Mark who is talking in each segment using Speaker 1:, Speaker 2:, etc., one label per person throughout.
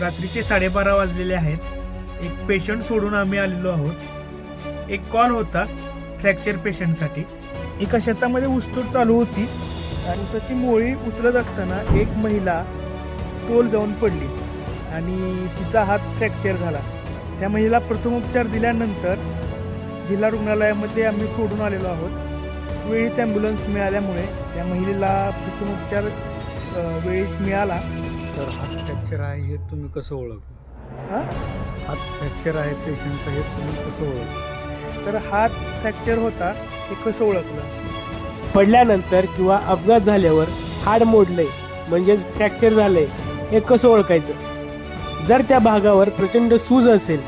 Speaker 1: रात्रीचे साडेबारा वाजलेले आहेत. एक पेशंट सोडून आम्ही आलेलो आहोत. एक कॉल होता फ्रॅक्चर पेशंटसाठी एका शेतामध्ये ऊसतोड चालू होती. आणि ऊसाची मोळी उचलत असताना एक महिला तोल जाऊन पडली आणि तिचा हात फ्रॅक्चर झाला. त्या महिला प्रथमोपचार दिल्यानंतर जिल्हा रुग्णालयामध्ये आम्ही सोडून आलेलो आहोत. वेळीच ॲम्ब्युलन्स मिळाल्यामुळे त्या महिलेला प्रथमोपचार वेळीच मिळाला.
Speaker 2: तर हात फ्रॅक्चर आहे हे तुम्ही कसं ओळखलं?
Speaker 1: हा?
Speaker 2: हात फ्रॅक्चर आहे पेशंटचं हे तुम्ही कसं ओळखलं?
Speaker 1: तर हात फ्रॅक्चर होता हे कसं ओळखलं?
Speaker 3: पडल्यानंतर किंवा अपघात झाल्यावर हाड मोडलंय म्हणजेच फ्रॅक्चर झालंय हे कसं ओळखायचं? जर त्या भागावर प्रचंड सूज असेल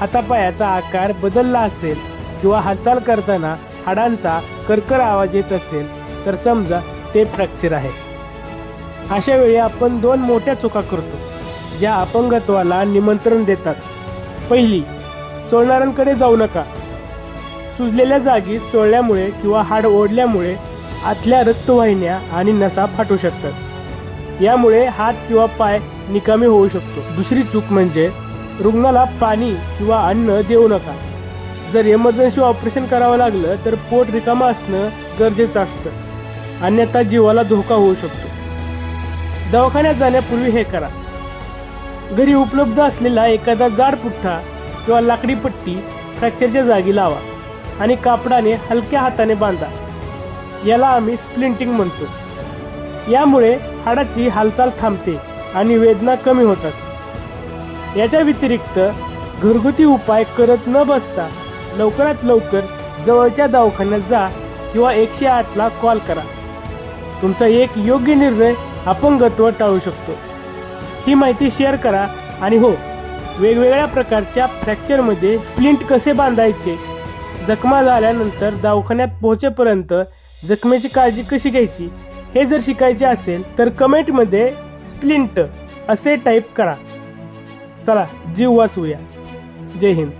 Speaker 3: हातापायाचा आकार बदलला असेल किंवा हालचाल करताना हाडांचा करकर आवाज येत असेल तर समजा ते फ्रॅक्चर आहे. अशा वेळी आपण दोन मोठ्या चुका करतो ज्या अपंगत्वाला निमंत्रण देतात. पहिली चोळणाऱ्यांकडे जाऊ नका. सुजलेल्या जागी चोळल्यामुळे किंवा हाड ओढल्यामुळे आतल्या रक्तवाहिन्या आणि नसा फाटू शकतात. यामुळे हात किंवा पाय निकामी होऊ शकतो. दुसरी चूक म्हणजे रुग्णाला पाणी किंवा अन्न देऊ नका. जर इमर्जन्सी ऑपरेशन करावं लागलं तर पोट रिकामा असणं गरजेचं असतं. अन्यथा जीवाला धोका होऊ शकतो. दवाखान्यात जाण्यापूर्वी हे करा. घरी उपलब्ध असलेला एखादा जाड पुठ्ठा किंवा लाकडी पट्टी फ्रॅक्चरच्या जागी लावा आणि कापडाने हलक्या हाताने बांधा. याला आम्ही स्प्लिंटिंग म्हणतो. यामुळे हाडाची हालचाल थांबते आणि वेदना कमी होतात. याच्या व्यतिरिक्त घरगुती उपाय करत न बसता लवकरात लवकर जवळच्या दवाखान्यात जा किंवा एकशे आठला कॉल करा. तुमचा एक योग्य निर्णय अपंगत्व टाळू शकतो. ही माहिती शेअर करा आणि हो वेगवेगळ्या प्रकारच्या फ्रॅक्चरमध्ये स्प्लिंट कसे बांधायचे जखमा झाल्यानंतर दवाखान्यात पोहोचेपर्यंत जखमेची काळजी कशी घ्यायची हे जर शिकायचे असेल तर कमेंटमध्ये स्प्लिंट असे टाईप करा. चला जीव वाचूया जय हिंद.